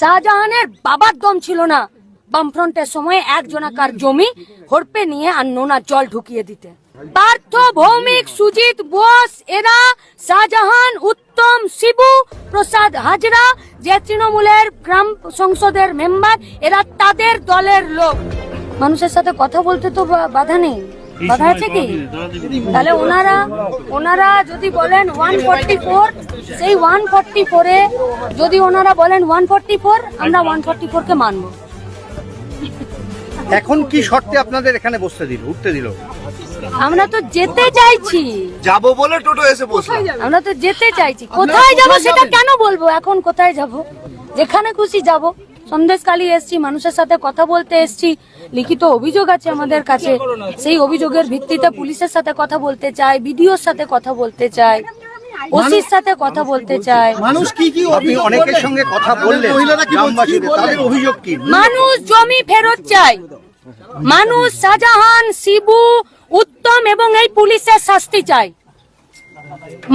শাহজাহানের বাবার দম ছিল না। বামফ্রন্টের সময় একজনাকার জমি হড়পে নিয়ে আর নোনা জল ঢুকিয়ে দিতে। পার্থ ভৌমিক সুজিত বোস, এরা শাহজাহান, উত্তম, শিবু, প্রসাদ হাজরা যে তৃণমূলের গ্রাম সংসদের মেম্বার, এরা তাদের দলের লোক। মানুষের সাথে কথা বলতে তো বাধা নেই। বাধা আছে কি? তাহলে ওনারা ওনারা যদি বলেন ওয়ান ফোরটি ফোর সেই ওয়ান ফোরটি ফোরে যদি ওনারা বলেন ওয়ান ফোরটি ফোর আমরা ওয়ান ফোরটি ফোর কে মানবো। এখন কি শর্তে আপনাদের এখানে বসতে দিল উঠতে দিল? আমরা তো যেতে চাইছি। যাব বলে টোটো এসে বসলাম আমরা তো যেতে চাইছি। কোথায় যাব সেটা কেন বলব? এখন কোথায় যাব? যেখানে খুশি যাব। সন্দেশকালী এসছি মানুষের সাথে কথা বলতে এসছি লিখিত অভিযোগ আছে আমাদের কাছে। সেই অভিযোগের ভিত্তিতে পুলিশের সাথে কথা বলতে চাই বিডিওর সাথে কথা বলতে চাই ওসির সাথে কথা বলতে চাই। মানুষ কি কি আপনি অনেকের সঙ্গে কথা বললেন তাদের অভিযোগ কি? মানুষ জমি ফেরত চায় মানুষ শাহজাহান শিবু উত্তম এবং এই পুলিশের শাস্তি চায়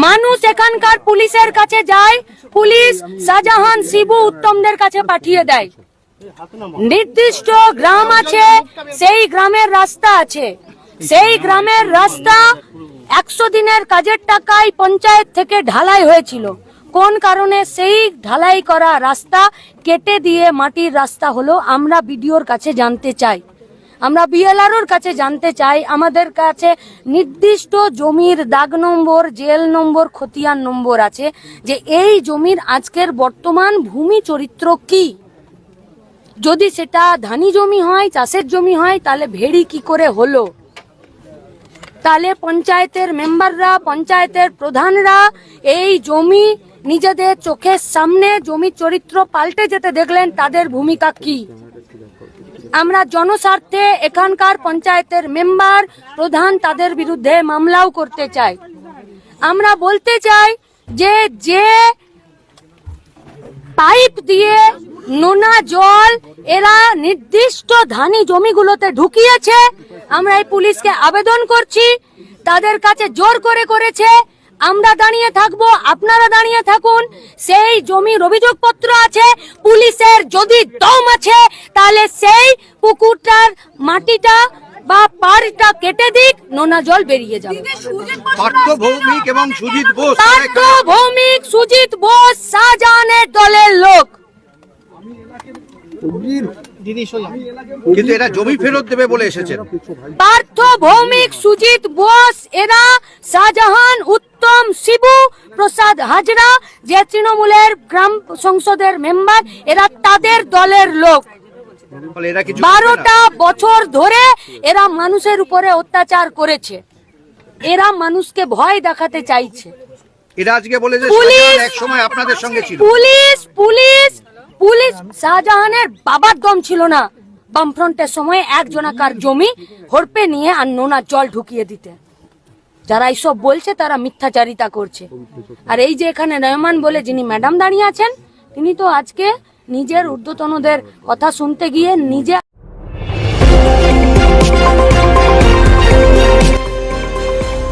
মানুষ এখানকার পুলিশের কাছে যায়, পুলিশ শাহজাহান, শিবু উত্তমদের কাছে পাঠিয়ে দেয়। নির্দিষ্ট গ্রাম আছে, সেই গ্রামের রাস্তা আছে। সেই গ্রামের রাস্তা একশো দিনের কাজের টাকায় পঞ্চায়েত থেকে ঢালাই হয়েছিল। কোন কারণে সেই ঢালাই করা রাস্তা কেটে দিয়ে মাটির রাস্তা হলো, আমরা বিডিওর কাছে জানতে চাই। আমরা বিএলআরওর কাছে জানতে চাই, আমাদের কাছে নির্দিষ্ট জমির দাগ নম্বর, জেল নম্বর, খতিয়ান নম্বর আছে, যে এই জমির আজকের বর্তমান ভূমি চরিত্র কি? যদি সেটা ধানি জমি হয়, চাষের জমি হয়, তাহলে ভেড়ি কি করে হলো? তাহলে পঞ্চায়েতের মেম্বাররা, পঞ্চায়েতের প্রধানরা এই জমি নিজেদের চোখের সামনে, জমির চরিত্র পাল্টে যেতে দেখলেন, তাদের ভূমিকা কি? আমরা জনস্বার্থে এখানকার পঞ্চায়েতের মেম্বার, প্রধান তাদের বিরুদ্ধে মামলাও করতে চাই। আমরা বলতে চাই যে যে পাইপ দিয়ে নোনা জল, এরা নির্দিষ্ট ধানি জমিগুলোতে ঢুকিয়েছে। আমরা এই পুলিশকে আবেদন করছি। তাদের কাছে জোর করে করেছে। আমরা দাঁড়িয়ে থাকব আপনারা দাঁড়িয়ে থাকুন। সেই জমির অভিযোগপত্র আছে পুলিশের যদি দম আছে তাহলে সেই পুকুরটার মাটিটা বা পাড়টা কেটে দিক নোনা জল বেরিয়ে যাবে। পার্থ ভৌমিক এবং সুজিত বোস সুজিত শাহজাহানের দলের লোক। কিন্তু এরা জমি ফেরত দেবে বলে এসেছেন। পার্থ ভৌমিক সুজিত বোস এরা শাহজাহান উত্তম শিবু প্রসাদ হাজরা যে তৃণমূলের গ্রাম সংসদের মেম্বার এরা তাদের দলের লোক। বারোটা বছর ধরে এরা মানুষের উপরে অত্যাচার করেছে। এরা মানুষকে ভয় দেখাতে চাইছে। এরা আজকে বলে যে পুলিশ- এক সময় আপনাদের সঙ্গে ছিল। পুলিশ পুলিশ পুলিশ শাহজাহানের বাবার দম ছিল না। বামফ্রন্টের সময় একজনাকার জমি হড়পে নিয়ে আর নোনা জল ঢুকিয়ে দিতে। যারা এইসব বলছে, তারা মিথ্যাচারিতা করছে। আর এই যে এখানে রহমান বলে যিনি ম্যাডাম দাঁড়িয়ে আছেন, তিনি তো আজকে নিজের ঊর্ধ্বতনদের কথা শুনতে গিয়ে নিজে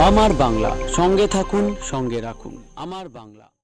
আমার বাংলা, সঙ্গে থাকুন, সঙ্গে রাখুন। আমার বাংলা।